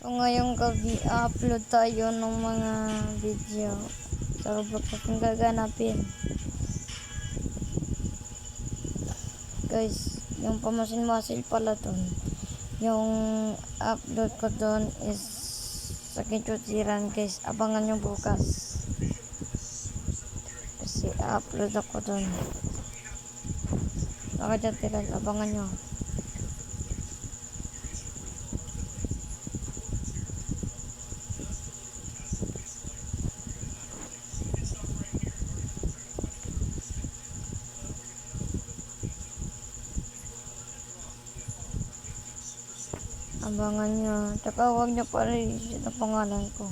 So ngayong gabi, upload tayo ng mga video sa Roblox na kung gaganapin. Guys, yung pamasin-masil pala dun. Yung upload ko dun is sa kinchutsiran guys. Abangan nyo bukas. Kasi upload ako dun. Nakadyan abangan nyo. Abangan nyo. Tsaka huwag nyo pa rin sa pangalan ko.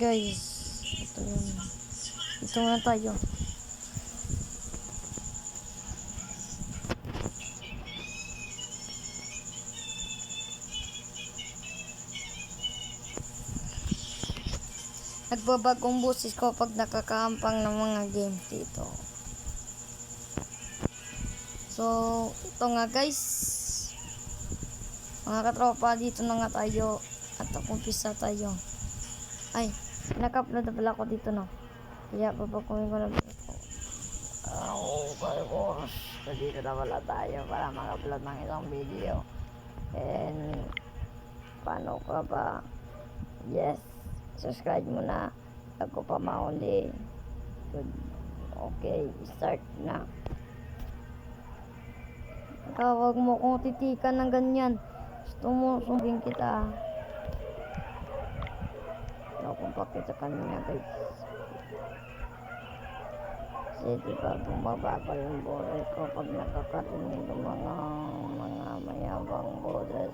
Guys, ito yun. Ito na tayo. Nagbabagong busis ko pag nakakahampang ng mga game dito. So, ito nga guys. Mga katropa, dito na nga tayo. At umpisa tayo. Ay, naka-upload na pala ako dito, no? Kaya, papakumin ko na dito. Oh, my gosh. So, dito na pala tayo para mag-upload ng isang video. And, paano ka ba? Yes, subscribe mo na. Ako pa mauli. Good. Okay, start na. Tawag mo kung titikan ng ganyan. Gusto mo, sumbing kita. Ano kung pakit sa kanya, guys. Kasi di ba bumaba pa yung boses ko pag nakakatinig ng mga mga mayabang boses.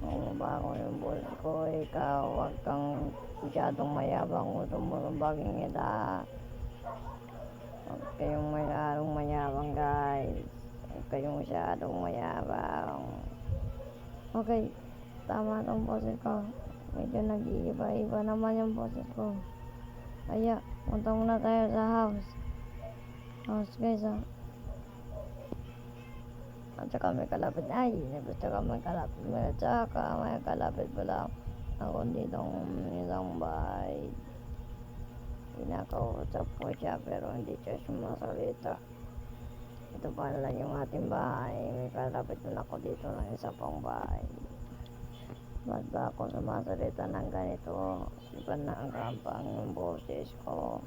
Bumaba ko yung boses ko, ikaw, huwag kang masyadong mayabang o tumulubagin kita. Huwag kayong mayarong mayabang, guys. Kayong masyadong mayabang. Okay, tama tong boses ko. Medyo nag-iiba-iba naman yung boses ko. Kaya, punta muna tayo sa house. House guys, ah. At saka may kalapit. Ay, at saka may kalapit. At saka may kalapit pala. Ako dito isang bahay. Pinakausap ko siya pero hindi siya sumasalita. Ito pa lang yung ating bahay. May kalapit na ako dito ng isa pang bahay. Ba't ba ako sumasalita ng ganito? Iba na ang kampang yung boses ko.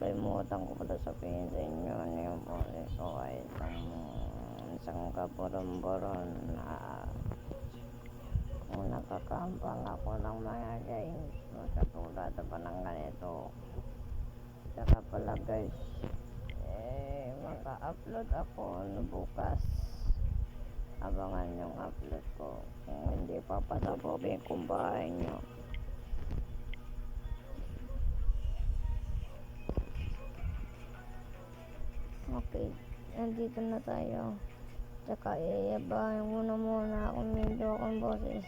Kalimutan ko pala sabihin sa inyo na yung boses ko ay isang, isang kapuron-buron na kung nakakampang ako ng mga games katulad pa ng ganito. Saka pala guys, maka-upload ako no bukas. Abangan yung upload ko. Kung hindi papasabobin kung bahay nyo. Okay, nandito na tayo. Tsaka iyabahin muna muna akong medyo akong boses.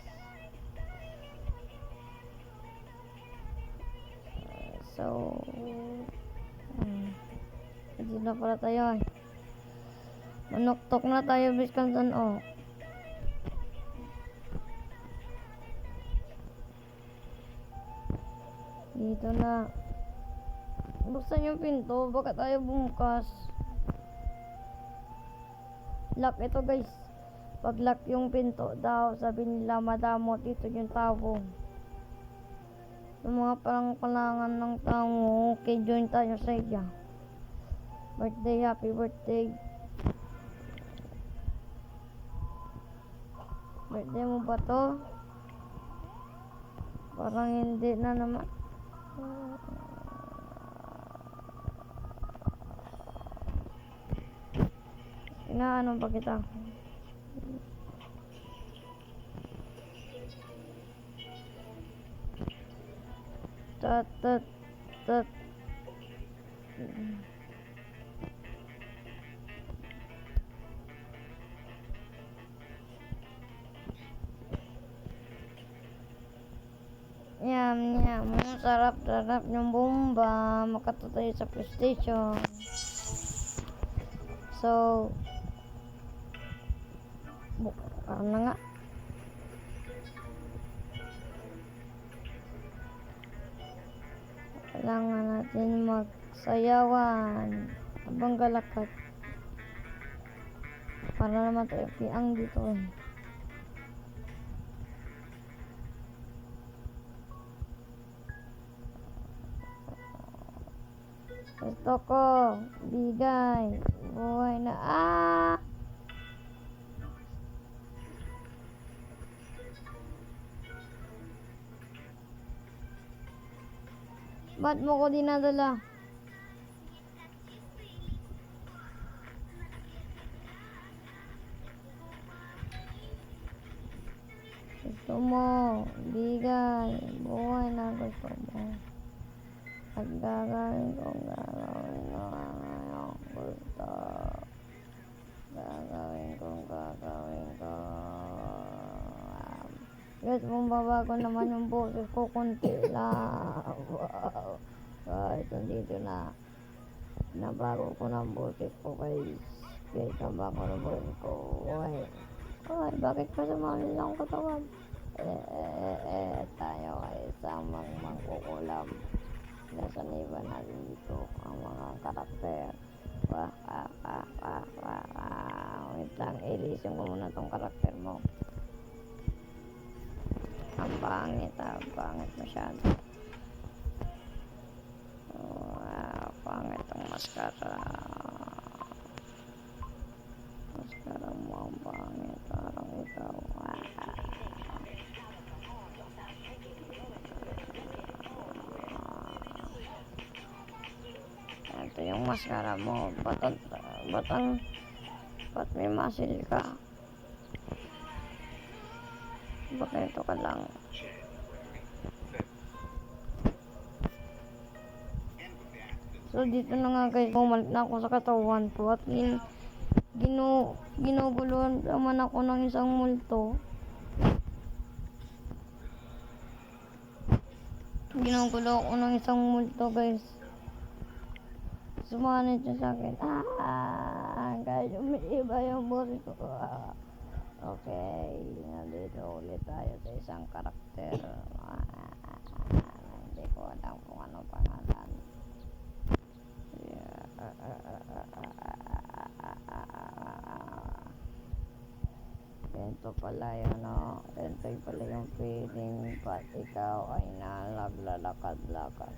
So, dito na pala tayo eh. Manuktok na tayo biskansan oh. Dito na. Buksan yung pinto, baka tayo bumukas. Lock ito guys. Pag lock yung pinto daw, sabi nila madamot dito yung tao. Yung mga parang kalangan ng tao, okay, join tayo sa iya. Birthday, happy birthday. Birthday mo ba to? Parang hindi na naman. Inaano pa kita? Tat, tat, tat. Yum. Sarap, sarap yung bomba. Makatutay sa PlayStation. So, Bukan na nga. Kailangan natin magsayawan habang galakad. Para naman tayo piang dito eh. Gusto ko, bigay, buhay na, ah! Ba't mo ko dinadala? Gusto mo, bigay, buhay na gusto mo. At gagawin kong gagawin ko ang iyong gusto. Gagawin kong gagawin ko. Um, Guys, mong babago naman yung boses ko konti lang. Wow. Guys, nandito na. Nabago ko ng boses ko guys. Guys, nabago ng boses ko. Ay, ay, bakit pa sumali lang katawan? Eh, eh, eh, tayo ay isang mang mangkukulam. Nasa iba natin dito ang mga karakter. Wah, wah, wah, wah, wah, wah. Wait lang, ilisin ko muna tong karakter mo. Ang pangit ah, pangit masyado. Wow, pangit ang maskara. Maskara mo ang pangit, parang ikaw. Wow. Ito yung maskara mo. Ba't, ang- ba't may muscle ka? Ba't ito ka lang? So dito na nga guys, bumalik na ako sa katawan ko at gin, ginu, ginuguluhan naman ako ng isang multo. Ginugulo ako ng isang multo guys. Sumanit siya sa akin. Ah, guys, umiiba yung boses ko. Ah. Okay, nandito ulit tayo sa isang karakter. Ah, hindi ko alam kung ano pangalan. Ganito pala yun, no? Ganito pala yung feeling pag ikaw ay nalaglalakad-lakad.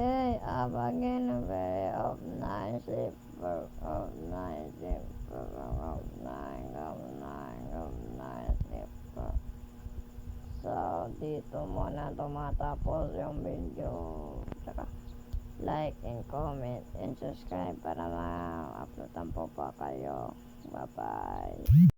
Hey, I'm again a very of nine zipper of zipper So, dito muna tumatapos yung video. Tsaka, like and comment and subscribe para ma-uploadan po pa kayo. Bye-bye.